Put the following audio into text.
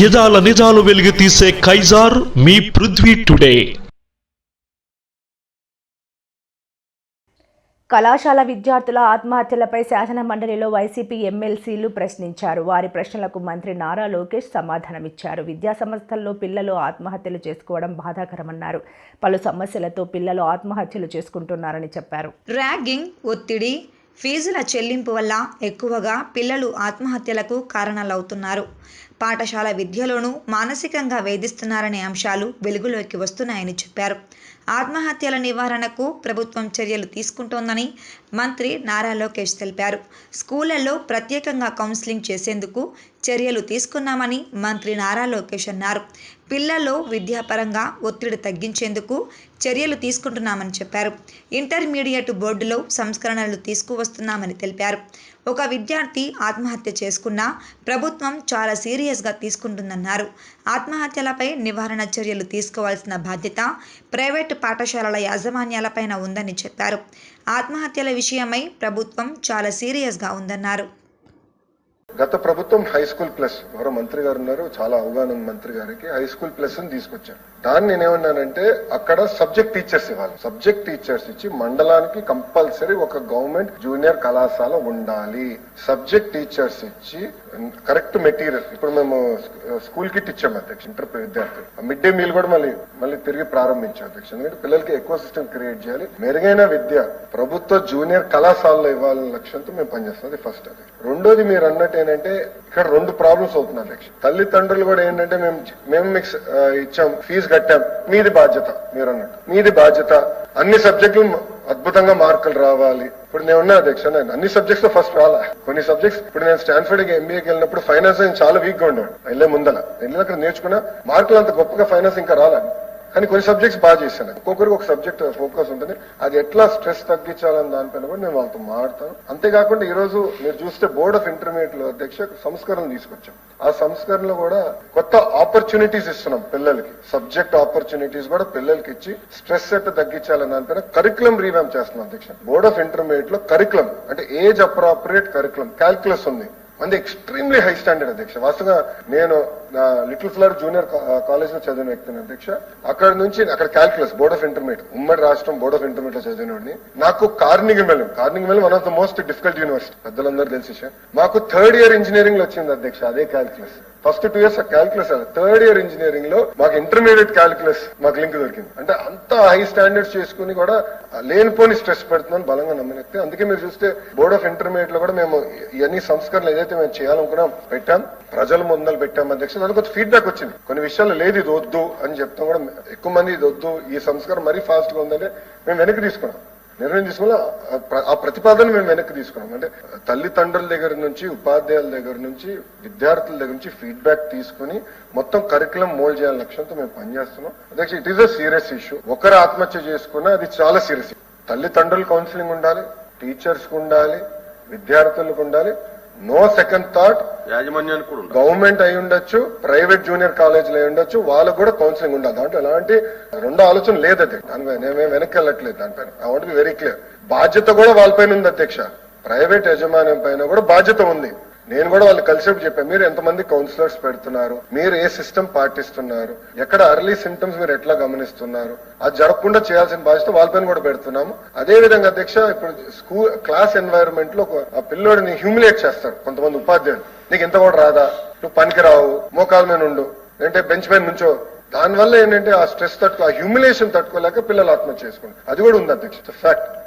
యదాల నిజాలు వెలిగి తీసే కైజార్ మీ పృథ్వీ టుడే. కళాశాల విద్యార్థుల ఆత్మహత్యలపై శాసన మండలిలో వైసీపీ ఎమ్మెల్సీలు ప్రశ్నించారు. వారి ప్రశ్నలకు మంత్రి నారా లోకేష్ సమాధానమిచ్చారు. విద్యా సంస్థల్లో పిల్లలు ఆత్మహత్యలు చేసుకోవడం బాధాకరమన్నారు. పలు సమస్యలతో పిల్లలు ఆత్మహత్యలు చేసుకుంటున్నారని చెప్పారు. ర్యాగింగ్ ఒత్తిడి ఫీజుల చెల్లింపు వల్ల ఎక్కువగా పిల్లలు ఆత్మహత్యలకు కారణాలవుతున్నారు. పాఠశాల విద్యలోనూ మానసికంగా వేధిస్తున్నారనే అంశాలు వెలుగులోకి వస్తున్నాయని చెప్పారు. ఆత్మహత్యల నివారణకు ప్రభుత్వం చర్యలు తీసుకుంటోందని మంత్రి నారా లోకేష్ తెలిపారు. స్కూళ్ళలో ప్రత్యేకంగా కౌన్సిలింగ్ చేసేందుకు చర్యలు తీసుకున్నామని మంత్రి నారా లోకేష్ అన్నారు. పిల్లల్లో విద్యాపరంగా ఒత్తిడి తగ్గించేందుకు చర్యలు తీసుకుంటున్నామని చెప్పారు. ఇంటర్మీడియట్ బోర్డులో సంస్కరణలు తీసుకువస్తున్నామని తెలిపారు. ఒక విద్యార్థి ఆత్మహత్య చేసుకున్నా ప్రభుత్వం చాలా సీరియస్గా తీసుకుంటుందన్నారు. ఆత్మహత్యలపై నివారణ చర్యలు తీసుకోవాల్సిన బాధ్యత ప్రైవేటు పాఠశాలల యాజమాన్యాలపైన ఉందని చెప్పారు. ఆత్మహత్యల విషయమై ప్రభుత్వం చాలా సీరియస్గా ఉందన్నారు. గత ప్రభుత్వం హై స్కూల్ ప్లస్ ఎవరో మంత్రి గారు ఉన్నారు చాలా అవగాహన ఉంది మంత్రి గారికి హై స్కూల్ ప్లస్ అని తీసుకొచ్చారు. దాన్ని నేనేమన్నానంటే అక్కడ సబ్జెక్ట్ టీచర్స్ ఇవ్వాలి. సబ్జెక్ట్ టీచర్స్ ఇచ్చి మండలానికి కంపల్సరీ ఒక గవర్నమెంట్ జూనియర్ కళాశాల ఉండాలి. సబ్జెక్ట్ టీచర్స్ ఇచ్చి కరెక్ట్ మెటీరియల్. ఇప్పుడు మేము స్కూల్ కిట్ ఇచ్చాం అధ్యక్ష ఇంటర్ విద్యార్థులు. మిడ్ డే మీల్ కూడా మళ్ళీ మళ్ళీ తిరిగి ప్రారంభించాం అధ్యక్ష. ఎందుకంటే పిల్లలకి ఎక్కువ సిస్టమ్ క్రియేట్ చేయాలి. మెరుగైన విద్య ప్రభుత్వ జూనియర్ కళాశాలలో ఇవ్వాలనే లక్ష్యంతో మేము పనిచేస్తాం. అది ఫస్ట్ అది. రెండోది మీరు అన్నట్టు ఏంటంటే ఇక్కడ రెండు ప్రాబ్లమ్స్ అవుతున్నారు అధ్యక్ష తల్లిదండ్రులు కూడా ఏంటంటే మేము మేము మీకు ఇచ్చాం ఫీజు కట్టాం మీది బాధ్యత మీరు అన్నట్టు. మీది బాధ్యత. అన్ని సబ్జెక్టులు అద్భుతంగా మార్కులు రావాలి. ఇప్పుడు నేను ఉన్నా అధ్యక్ష నేను అన్ని సబ్జెక్ట్స్లో ఫస్ట్ రాలా. కొన్ని సబ్జెక్ట్స్ ఇప్పుడు నేను స్టాన్ఫర్డ్ ఎంబీఏకి వెళ్ళినప్పుడు ఫైనాన్స్ నేను చాలా వీక్గా ఉండేవాడు వెళ్ళే ముందల. వెళ్ళిన అక్కడ నేర్చుకున్నా మార్కులు అంత గొప్పగా ఫైనాన్స్ ఇంకా రాలని కానీ కొన్ని సబ్జెక్ట్స్ బాగా చేశాను. ఒక్కొక్కరికి ఒక సబ్జెక్ట్ ఫోకస్ ఉంటుంది. అది ఎట్లా స్ట్రెస్ తగ్గించాలని దానిపైన కూడా నేను వాళ్ళతో మాట్లాడతాను. అంతేకాకుండా ఈ రోజు మీరు చూస్తే బోర్డ్ ఆఫ్ ఇంటర్మీడియట్లో అధ్యక్ష సంస్కరణలు తీసుకొచ్చాం. ఆ సంస్కరణలో కూడా కొత్త ఆపర్చునిటీస్ ఇస్తున్నాం పిల్లలకి. సబ్జెక్ట్ ఆపర్చునిటీస్ కూడా పిల్లలకి ఇచ్చి స్ట్రెస్ ఎట్లా తగ్గించాలని దానిపైన కరికులం రీవ్యామ్ చేస్తున్నాం అధ్యక్ష. బోర్డ్ ఆఫ్ ఇంటర్మీడియట్లో కరికులం అంటే ఏజ్ అప్రాప్రియేట్ కరికులం క్యాల్కులస్ ఉంది. మంది ఎక్స్ట్రీమ్లీ హై స్టాండర్డ్ అధ్యక్ష. వాస్తవంగా నేను లిటిల్ ఫ్లవర్ జూనియర్ కాలేజ్లో చదివిన వ్యక్తిని అధ్యక్ష. అక్కడ నుంచి అక్కడ క్యాల్కులస్ బోర్డ్ ఆఫ్ ఇంటర్మీడియట్ ఉమ్మడి రాష్ట్రం బోర్డ్ ఆఫ్ ఇంటర్మీడియట్లో చదివినోడిని. నాకు Carnegie Mellon Carnegie one of the most difficult university పెద్దలందరూ తెలిసి మాకు థర్డ్ ఇయర్ ఇంజనీరింగ్లో వచ్చింది అధ్యక్ష అదే calculus first two years calculus third year ఇంజనీరింగ్లో మాకు ఇంటర్మీడియట్ క్యాల్కులస్ మాకు లింక్ దొరికింది. అంటే అంత హై స్టాండర్డ్స్ చేసుకుని కూడా లేనిపోని స్ట్రెస్ పెడుతున్నాను బలంగా నమ్మిన వ్యక్తి. అందుకే మీరు చూస్తే బోర్డ్ ఆఫ్ ఇంటర్మీడియట్లో కూడా మేము ఇవన్నీ సంస్కరణలు ఏదైతే మేము చేయాలనుకున్నాం పెట్టాం. ప్రజల ముందలు పెట్టాం అధ్యక్ష. దానికి కొంచెం ఫీడ్బ్యాక్ వచ్చింది. కొన్ని విషయాలు లేదు ఇది వద్దు అని చెప్తాం కూడా ఎక్కువ మంది ఇది వద్దు ఈ సంస్కారం మరీ ఫాస్ట్గా ఉందంటే మేము వెనక్కి తీసుకున్నాం. నిర్ణయం తీసుకున్నా ఆ ప్ర- ఆ ప్రతిపాదన మేము వెనక్కి తీసుకున్నాం. అంటే తల్లిదండ్రుల దగ్గర నుంచి ఉపాధ్యాయుల దగ్గర నుంచి విద్యార్థుల దగ్గర నుంచి ఫీడ్బ్యాక్ తీసుకుని మొత్తం కరికులం మోల్డ్ చేయాలని లక్ష్యంతో మేము పనిచేస్తున్నాం. అధ్యక్ష it is a serious issue ఒకరు ఆత్మహత్య చేసుకున్నా అది చాలా సీరియస్ తల్లిదండ్రులు కౌన్సిలింగ్ ఉండాలి టీచర్స్కు ఉండాలి విద్యార్థులకు ఉండాలి. నో సెకండ్ థాట్ యాజమాన్యానికి కూడా గవర్నమెంట్ అయి ఉండొచ్చు ప్రైవేట్ జూనియర్ కాలేజీలు అయి ఉండొచ్చు వాళ్ళకు కూడా కౌన్సిలింగ్ ఉండాలి. దాంట్లో ఎలాంటి రెండో ఆలోచన లేదు అది. దానిపై నేనేం వెనక్కి వెళ్ళట్లేదు దానిపైన I want be very clear బాధ్యత కూడా వాళ్ళపైన ఉంది అధ్యక్ష. ప్రైవేట్ యాజమాన్యం పైన కూడా బాధ్యత ఉంది. నేను కూడా వాళ్ళు కలిసేపు చెప్పాను మీరు ఎంతమంది కౌన్సిలర్స్ పెడుతున్నారు? మీరు ఏ సిస్టమ్ పాటిస్తున్నారు? ఎక్కడ అర్లీ సిమ్టమ్స్ మీరు ఎట్లా గమనిస్తున్నారు? అది జరగకుండా చేయాల్సిన బాధ్యత వాళ్ళపైన కూడా పెడుతున్నాము. అదే విధంగా అధ్యక్ష ఇప్పుడు స్కూల్ క్లాస్ ఎన్వైరన్మెంట్లో ఒక- ఆ పిల్లోడిని హ్యూమిలేట్ చేస్తారు కొంతమంది ఉపాధ్యాయులు. నీకు ఇంత కూడా రాదా? నువ్వు పనికిరావు మోకాల మీద ఉండు. అంటే బెంచ్ పైన నుంచో. దానివల్ల ఏంటంటే ఆ స్ట్రెస్ తట్టుకో ఆ హ్యూమిలేషన్ తట్టుకోలేక పిల్లలు ఆత్మహత్య చేసుకుంటారు. అది కూడా ఉంది అధ్యక్ష. ఫ్యాక్ట్